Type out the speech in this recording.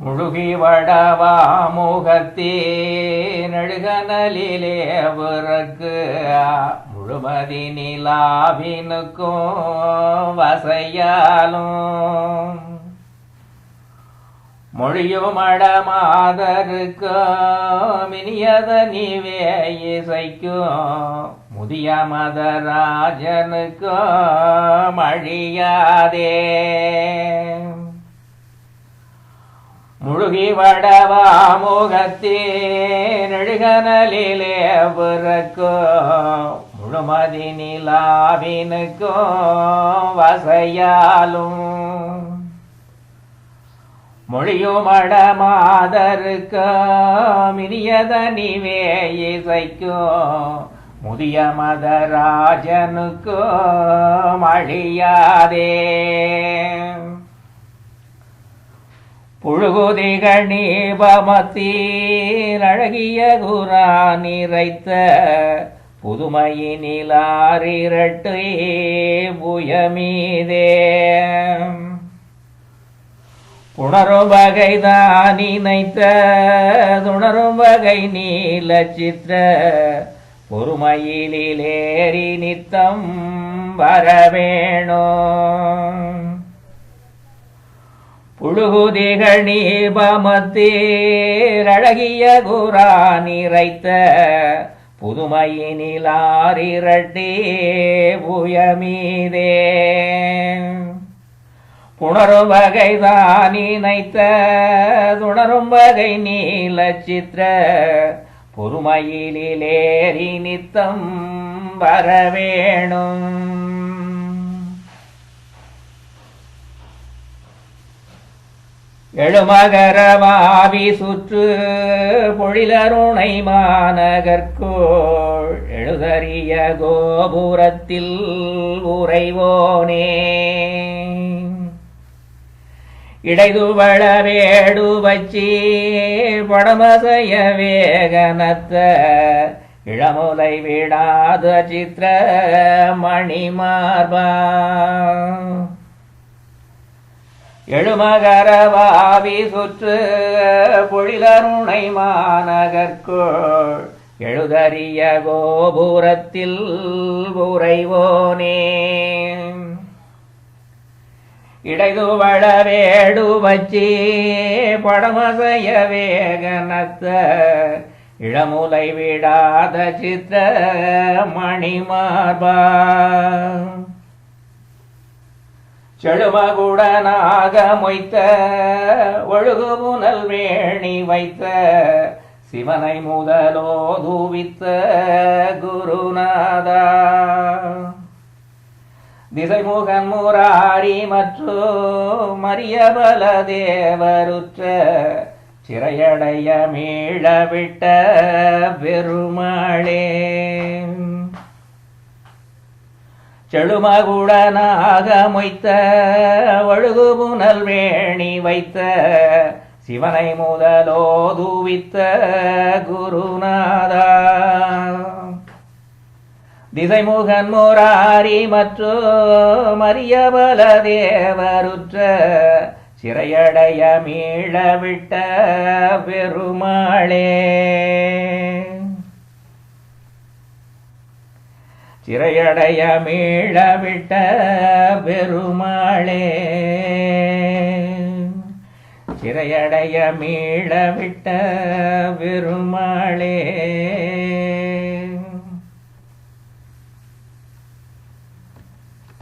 முழுகி வடவா முகத்தே நெடுகனலிலே அவருக்கு முழுமதி நிலாவினுக்கும் வசையாலும். மொழியும் அடமாதருக்கும் இனியத நீவே இசைக்கும். முதிய மதராஜனுக்கும் அழியாதே முழுகி வடவா முகத்தே நெடுகனலிலே பிறக்கும். முழுமதி நிலாவினுக்கும் வசையாலும். மொழியும் அடமாதருக்கும் இனியத நீவே இசைக்கும் முதிய மதராஜனுக்கும் அழியாதே. புழுகுதிகள் நீபமத்தீர் அழகிய குரா நிறைத்த புதுமையினிலாரிரட்டு புயமீதே உணரும் வகை தான் நினைத்த துணரும் வகை நீல சித்திர பொறுமையிலேறி நித்தம் வரவேணும் புழுகுதிகள் நீபமத்தீர் அழகிய குரா நிறைத்த புதுமையினிலாரிரட்டே புயமீதே. புணரும் வகை தான் இணைத்த துணரும் வகை நீல சித்திர பொறுமையிலேறி நித்தம் வரவேணும். எழுமகரமாவி சுற்று பொழிலருணை மாநகர்கோள். எழுதறிய கோபுரத்தில் உறைவோனே. இடைதுவள வேடு வச்சி படமசைய வேகனத்த இளமுலை விடாத சித்திர மணிமார்பா. எழுமகரவாவி சுற்று பொழிலருணை மாநகர்கோள் எழுதறிய கோபுரத்தில் உறைவோனே. இடைதுவள வேடு வச்சி படமசைய வேகனத்த இளமுலை விடாத சித்த மணிமார்பா. செழுமகுடனாக மொய்த்த ஒழுகு புனல் வேணி வைத்த சிவனை முதலோ தூவித்த குருநாதா. திசைமுகன் முராரி மற்றும் மரியபல தேவருற்ற சிறையடைய மீளவிட்ட பெருமாளே. செழுமகுடனாக மொய்த்த ஒழுகு புனல் வேணி வைத்த சிவனை முதலோ தூவித்த குருநாதா. திசைமுகன் முராரி மற்றும் மரியபல தேவருற்ற சிறையடைய மீளவிட்ட பெருமாளே. சிறையடைய மீளவிட்ட பெருமாளே சிறையடைய மீளவிட்ட பெருமாளே